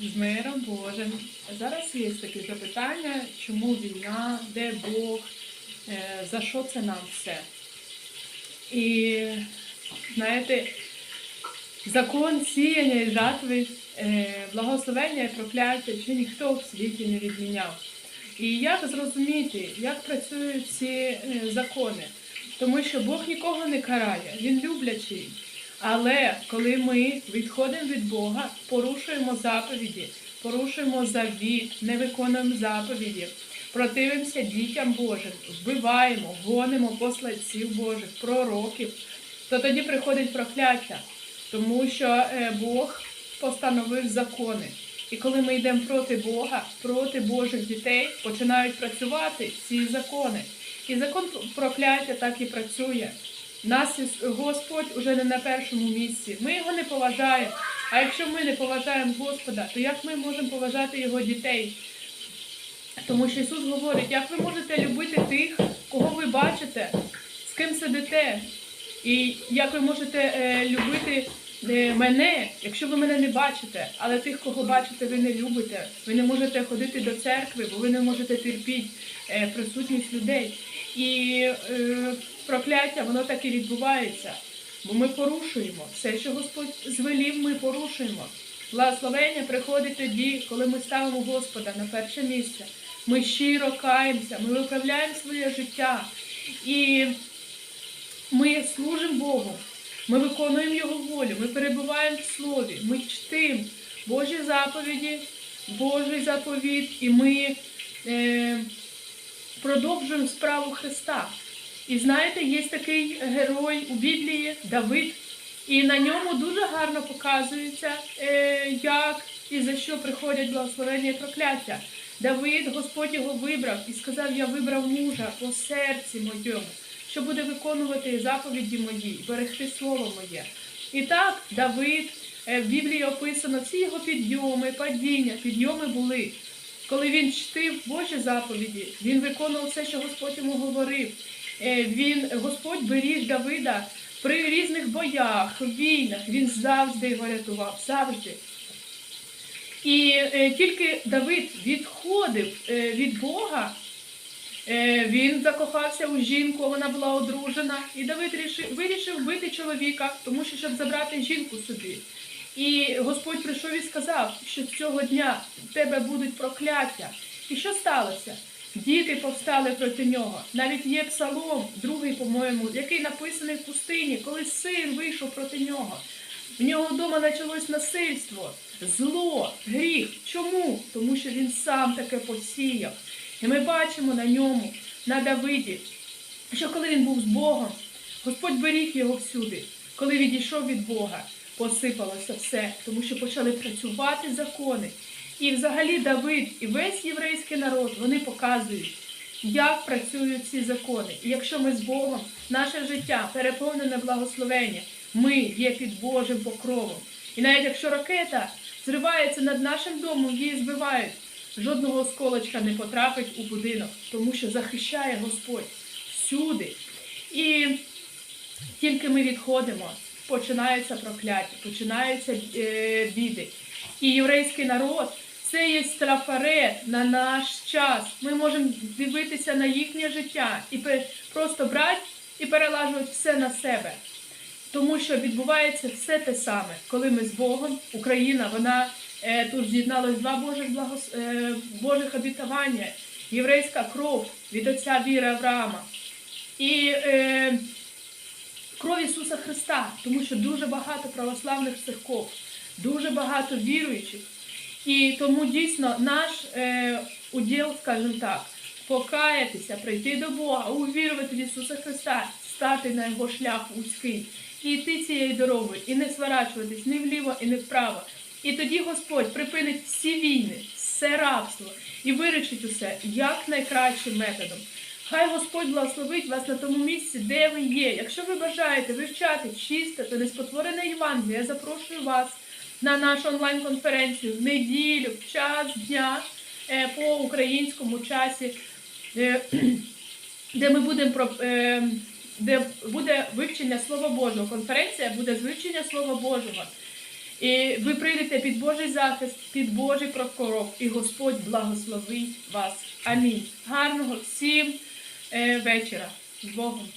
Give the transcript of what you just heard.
З миром Божим. Зараз є таке запитання, чому війна, де Бог, е, за що це нам все? І знаєте, закон сіяння і жатви, е, благословення і прокляття, чи ніхто в світі не відміняв. І як зрозуміти, як працюють ці е, закони? Тому що Бог нікого не карає, Він люблячий. Але коли ми відходимо від Бога, порушуємо заповіді, порушуємо завіт, не виконуємо заповіді, противимося дітям Божим, вбиваємо, гонимо посланців Божих, пророків, то тоді приходить прокляття, тому що е, Бог постановив закони. І коли ми йдемо проти Бога, проти Божих дітей, починають працювати ці закони. І закон прокляття так і працює. Нас Господь уже не на першому місці. Ми його не поважаємо. А якщо ми не поважаємо Господа, то як ми можемо поважати його дітей? Тому що Ісус говорить, як ви можете любити тих, кого ви бачите, з ким сидите, і як ви можете е, любити е, мене, якщо ви мене не бачите, але тих, кого бачите, ви не любите. Ви не можете ходити до церкви, бо ви не можете терпіти е, присутність людей. І е, прокляття, воно так і відбувається. Бо ми порушуємо все, що Господь звелів, ми порушуємо. Благословення приходить тоді, коли ми ставимо Господа на перше місце. Ми щиро каємося, ми виправляємо своє життя. І ми служимо Богу, ми виконуємо Його волю, ми перебуваємо в Слові, ми чтимо Божі заповіді, Божий заповіт, і ми е, продовжуємо справу Христа. І знаєте, є такий герой у Біблії Давид, і на ньому дуже гарно показується, е, як і за що приходять благословення і прокляття. Давид, Господь його вибрав і сказав: Я вибрав мужа по серці моєму, що буде виконувати заповіді мої, берегти слово моє. І так, Давид е, в Біблії описано всі його підйоми, падіння. Підйоми були. Коли він чтив Божі заповіді, він виконував все, що Господь йому говорив. Е, Він, Господь беріг Давида при різних боях, війнах. Він завжди його рятував, завжди. І е, тільки Давид відходив від Бога, він закохався у жінку, вона була одружена, і Давид вирішив вбити чоловіка, тому що щоб забрати жінку собі. І Господь прийшов і сказав, що з цього дня в тебе будуть прокляття. І що сталося? Діти повстали проти нього. Навіть є псалом, другий, по-моєму, який написаний в пустині, коли син вийшов проти нього. В нього вдома почалось насильство, зло, гріх. Чому? Тому що він сам таке посіяв. І ми бачимо на ньому, на Давиді, що коли він був з Богом, Господь беріг його всюди. Коли відійшов від Бога, посипалося все, тому що почали працювати закони. І взагалі Давид і весь єврейський народ вони показують, як працюють ці закони. І якщо ми з Богом, наше життя переповнене благословення, ми є під Божим покровом. І навіть якщо ракета зривається над нашим домом, її збивають, жодного осколочка не потрапить у будинок, тому що захищає Господь всюди. І тільки ми відходимо, починається прокляття, починаються е, біди. І єврейський народ це є трафарет на наш час. Ми можемо дивитися на їхнє життя і просто брати і перелажувати все на себе. Тому що відбувається все те саме, коли ми з Богом, Україна, вона тут з'єдналось два Божих благос... е, Божих обітування, єврейська кров від отця віри Авраама. І е, кров Ісуса Христа, тому що дуже багато православних церков, дуже багато віруючих. І тому дійсно наш е, уділ, скажімо так, покаятися, прийти до Бога, увірувати в Ісуса Христа, стати на його шлях вузький, і йти цією дорогою, і не сворачуватись ні вліво, і не вправо. І тоді Господь припинить всі війни, все рабство і вирішить усе як найкращим методом. Хай Господь благословить вас на тому місці, де ви є. Якщо ви бажаєте вивчати чисте та неспотворене Євангеліє, я запрошую вас на нашу онлайн-конференцію в неділю, в час дня е, по українському часі, е, де ми будемо е, де буде вивчення Слова Божого. Конференція буде з вивчення Слова Божого. І ви прийдете під Божий захист, під Божий прокоров, і Господь благословить вас. Амінь. Гарного всім е, вечора. З Богом.